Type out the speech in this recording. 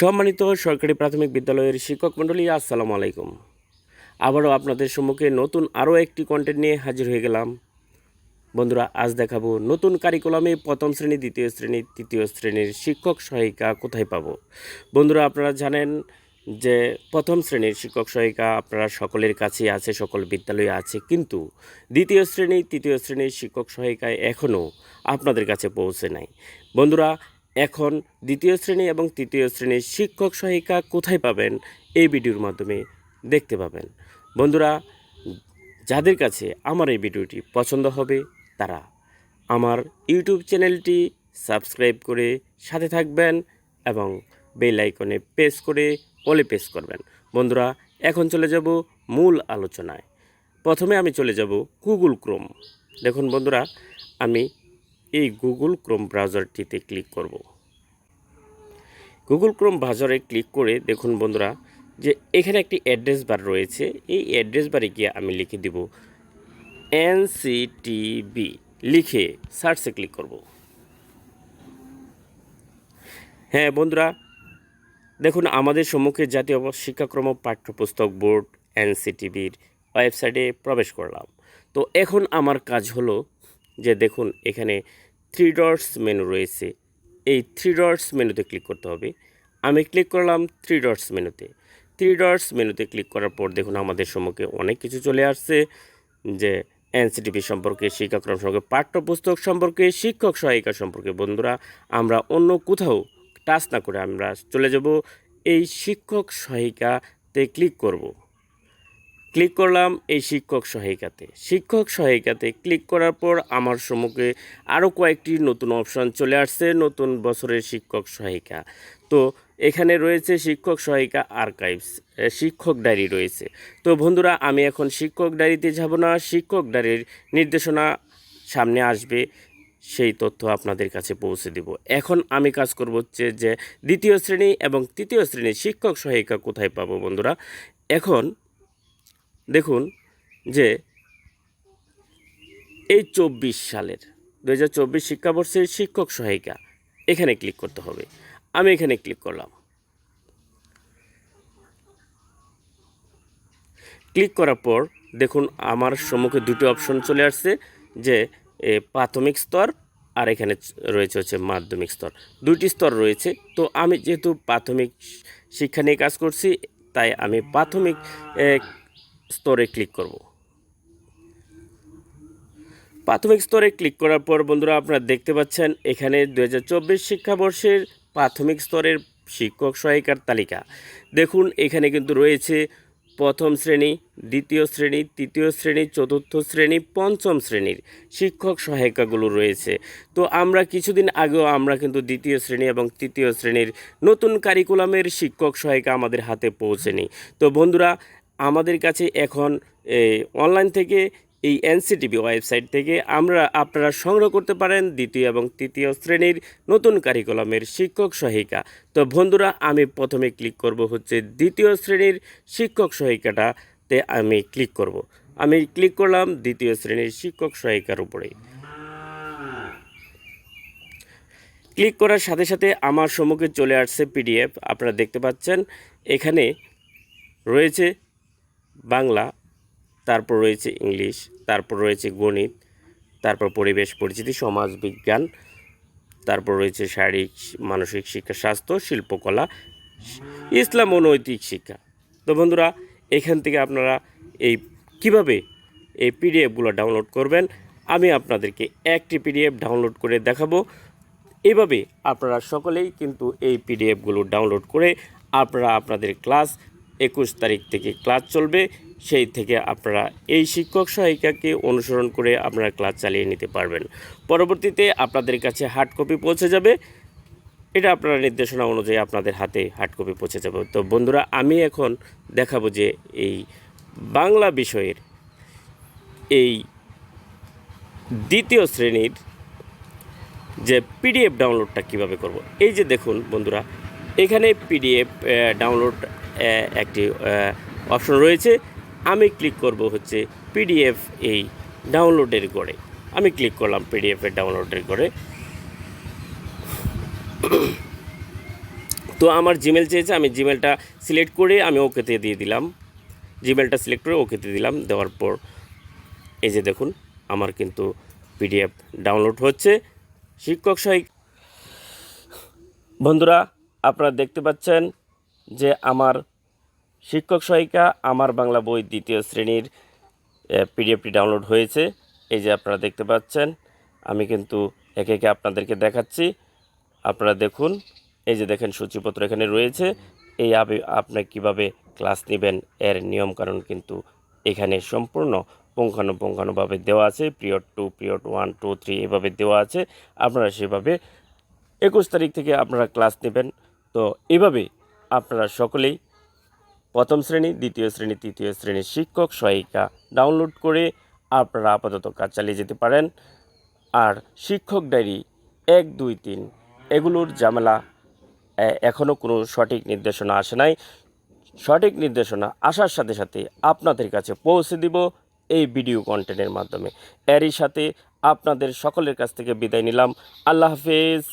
সম্মানিত সরকারি প্রাথমিক বিদ্যালয়ের শিক্ষক মণ্ডলী, আসসালামু আলাইকুম। আবারও আপনাদের সম্মুখে নতুন আরও একটি কন্টেন্ট নিয়ে হাজির হয়ে গেলাম। বন্ধুরা, আজ দেখাবো নতুন কারিকুলামে প্রথম শ্রেণি, দ্বিতীয় শ্রেণি, তৃতীয় শ্রেণির শিক্ষক সহায়িকা কোথায় পাবো? বন্ধুরা, আপনারা জানেন যে প্রথম শ্রেণির শিক্ষক সহায়িকা আপনারা সকলের কাছেই আছে, সকল বিদ্যালয়ে আছে, কিন্তু দ্বিতীয় শ্রেণি, তৃতীয় শ্রেণির শিক্ষক সহায়িকায় এখনও আপনাদের কাছে পৌঁছে নাই। বন্ধুরা এখন দ্বিতীয় শ্রেণি এবং তৃতীয় শ্রেণির শিক্ষক সহায়িকা কোথায় পাবেন এই ভিডিওর মাধ্যমে দেখতে পাবেন। বন্ধুরা, যাদের কাছে আমার এই ভিডিওটি পছন্দ হবে, তারা আমার ইউটিউব চ্যানেলটি সাবস্ক্রাইব করে সাথে থাকবেন এবং বেল আইকনে প্রেস করে অলে প্রেস করবেন। বন্ধুরা, এখন চলে যাব মূল আলোচনায়। প্রথমে আমি চলে যাব গুগল ক্রোম। দেখুন বন্ধুরা, আমি গুগল ক্রোম ব্রাউজারটিতে ক্লিক করব। গুগল ক্রোম ব্রাউজারে ক্লিক করে দেখুন বন্ধুরা যে এখানে একটি অ্যাড্রেস বার রয়েছে। এই অ্যাড্রেস বারে গিয়ে আমি লিখে দিব এনসিটিবি লিখে সার্চে ক্লিক করব। হ্যাঁ বন্ধুরা, দেখুন আমাদের সম্মুখে জাতীয় শিক্ষাক্রম পাঠ্যপুস্তক বোর্ড এনসিটিভির ওয়েবসাইটে প্রবেশ করলাম। তো এখন আমার কাজ হলো যে দেখুন এখানে থ্রি ডটস মেনু রয়েছে। এই থ্রি ডটস মেনুতে ক্লিক করতে হবে। আমি ক্লিক করলাম থ্রি ডটস মেনুতে থ্রি ডটস মেনুতে ক্লিক করার পর দেখুন আমাদের সম্মুখে অনেক কিছু চলে আসছে। যে এনসিটিভি সম্পর্কে, শিক্ষাক্রম সম্পর্কে, পাঠ্যপুস্তক সম্পর্কে, শিক্ষক সহায়িকা সম্পর্কে। বন্ধুরা, আমরা অন্য কোথাও টাচ না করে আমরা চলে যাব। এই শিক্ষক সহায়িকাতে ক্লিক করব। ক্লিক করলাম এই শিক্ষক সহায়িকাতে। শিক্ষক সহায়িকাতে ক্লিক করার পর আমার সম্মুখে আরও কয়েকটি নতুন অপশন চলে আসছে, নতুন বছরের শিক্ষক সহায়িকা। তো এখানে রয়েছে শিক্ষক সহায়িকা আর্কাইভস শিক্ষক ডায়েরি রয়েছে। তো বন্ধুরা, আমি এখন শিক্ষক ডায়েরিতে যাব না, শিক্ষক ডায়েরির নির্দেশনা সামনে আসবে, সেই তথ্য আপনাদের কাছে পৌঁছে দেব। এখন আমি কাজ করব হচ্ছে যে দ্বিতীয় শ্রেণি এবং তৃতীয় শ্রেণির শিক্ষক সহায়িকা কোথায় পাবো বন্ধুরা? এখন দেখুন যে এই চব্বিশ সালের দু হাজার চব্বিশ শিক্ষাবর্ষের শিক্ষক সহায়িকা, এখানে ক্লিক করতে হবে। আমি এখানে ক্লিক করলাম। ক্লিক করার পর দেখুন আমার সম্মুখে দুটো অপশন চলে আসছে, যে প্রাথমিক স্তর আর এখানে রয়েছে হচ্ছে মাধ্যমিক স্তর। দুটি স্তর রয়েছে। তো আমি যেহেতু প্রাথমিক শিক্ষা নিয়ে কাজ করছি, তাই আমি প্রাথমিক স্তরে ক্লিক করব। প্রাথমিক স্তরে ক্লিক করার পর বন্ধুরা আপনারা দেখতে পাচ্ছেন, এখানে দু হাজার চব্বিশ শিক্ষাবর্ষের প্রাথমিক স্তরের শিক্ষক সহায়িকার তালিকা। দেখুন, এখানে কিন্তু রয়েছে প্রথম শ্রেণি, দ্বিতীয় শ্রেণি, তৃতীয় শ্রেণি, চতুর্থ শ্রেণি, পঞ্চম শ্রেণির শিক্ষক সহায়িকাগুলো রয়েছে। তো আমরা কিছুদিন আগেও আমরা কিন্তু দ্বিতীয় শ্রেণি এবং তৃতীয় শ্রেণির নতুন কারিকুলামের শিক্ষক সহায়িকা আমাদের হাতে পৌঁছেনি। তো বন্ধুরা আমাদের কাছে এখন অনলাইন থেকে এই এনসিটিভি ওয়েবসাইট থেকে আমরা আপনারা সংগ্রহ করতে পারেন দ্বিতীয় এবং তৃতীয় শ্রেণির নতুন কারিকুলামের শিক্ষক সহায়িকা। তো বন্ধুরা, আমি প্রথমে ক্লিক করব হচ্ছে দ্বিতীয় শ্রেণির শিক্ষক সহায়িকাটাতে আমি ক্লিক করব। আমি ক্লিক করলাম দ্বিতীয় শ্রেণির শিক্ষক সহায়িকার উপরে। ক্লিক করার সাথে সাথে আমার সম্মুখে চলে আসছে পিডিএফ আপনারা দেখতে পাচ্ছেন, এখানে রয়েছে বাংলা, তারপর রয়েছে ইংলিশ, তারপর রয়েছে গণিত, তারপর পরিবেশ, পরিচিতি, সমাজ বিজ্ঞান, তারপর রয়েছে শারীরিক, মানসিক শিক্ষা, স্বাস্থ্য, শিল্পকলা, ইসলাম ও নৈতিক শিক্ষা। তো বন্ধুরা, এখান থেকে আপনারা এই কীভাবে এই পিডিএফগুলো ডাউনলোড করবেন, আমি আপনাদেরকে একটি পিডিএফ ডাউনলোড করে দেখাবো। এভাবে আপনারা সকলেই কিন্তু এই পিডিএফগুলো ডাউনলোড করে আপনারা আপনাদের ক্লাস একুশ তারিখ থেকে ক্লাস চলবে। সেই থেকে আপনারা এই শিক্ষক সহায়িকাকে অনুসরণ করে আপনারা ক্লাস চালিয়ে নিতে পারবেন। পরবর্তীতে আপনাদের কাছে হার্ড কপি পৌঁছে যাবে। এটা আপনারা নির্দেশনা অনুযায়ী আপনাদের হাতে হার্ড কপি পৌঁছে যাবে। তো বন্ধুরা, আমি এখন দেখাবো যে এই বাংলা বিষয়ের এই দ্বিতীয় শ্রেণির যে পিডিএফ ডাউনলোডটা কীভাবে করব, এই যে দেখুন বন্ধুরা, এখানে পিডিএফ ডাউনলোড একটি অপশন রয়েছে। আমি ক্লিক করব হচ্ছে পিডিএফ এই ডাউনলোডের গড়ে আমি ক্লিক করলাম পিডিএফের ডাউনলোডের গড়ে তো আমার জিমেল চেয়েছে, আমি জিমেলটা সিলেক্ট করে আমি ওকেতে দিয়ে দিলাম। জিমেলটা সিলেক্ট করে ওকেতে দিলাম। দেওয়ার পর এই যে দেখুন, আমার কিন্তু পিডিএফ ডাউনলোড হচ্ছে। শিক্ষক সহায়িক বন্ধুরা, আপনারা দেখতে পাচ্ছেন যে আমার শিক্ষক সহায়িকা আমার বাংলা বই দ্বিতীয় শ্রেণির পিডিএফটি ডাউনলোড হয়েছে। এই যে আপনারা দেখতে পাচ্ছেন, আমি কিন্তু একে একে আপনাদেরকে দেখাচ্ছি। আপনারা দেখুন, এই যে দেখেন সূচিপত্র এখানে রয়েছে। এই আপনি কীভাবে ক্লাস নেবেন, এর নিয়মকানুন কিন্তু এখানে সম্পূর্ণ পুঙ্খানুপুঙ্খানুভাবে দেওয়া আছে। Period two, period one, two, three এভাবে দেওয়া আছে। আপনারা সেভাবে একুশ তারিখ থেকে আপনারা ক্লাস নেবেন। তো এভাবে আপনারা সকলেই প্রথম শ্রেণি, দ্বিতীয় শ্রেণি, তৃতীয় শ্রেণির শিক্ষক, সহায়িকা ডাউনলোড করে আপনারা আপাতত কাজ চালিয়ে যেতে পারেন। আর শিক্ষক ডায়েরি এক, দুই, তিন এগুলোর ঝামেলা, এ- এখনও কোনো সঠিক নির্দেশনা আসে নাই। সঠিক নির্দেশনা আসার সাথে সাথে আপনাদের কাছে পৌঁছে দিব এই ভিডিও কন্টেন্টের মাধ্যমে। এরই সাথে আপনাদের সকলের কাছ থেকে বিদায় নিলাম। আল্লাহ হাফেজ।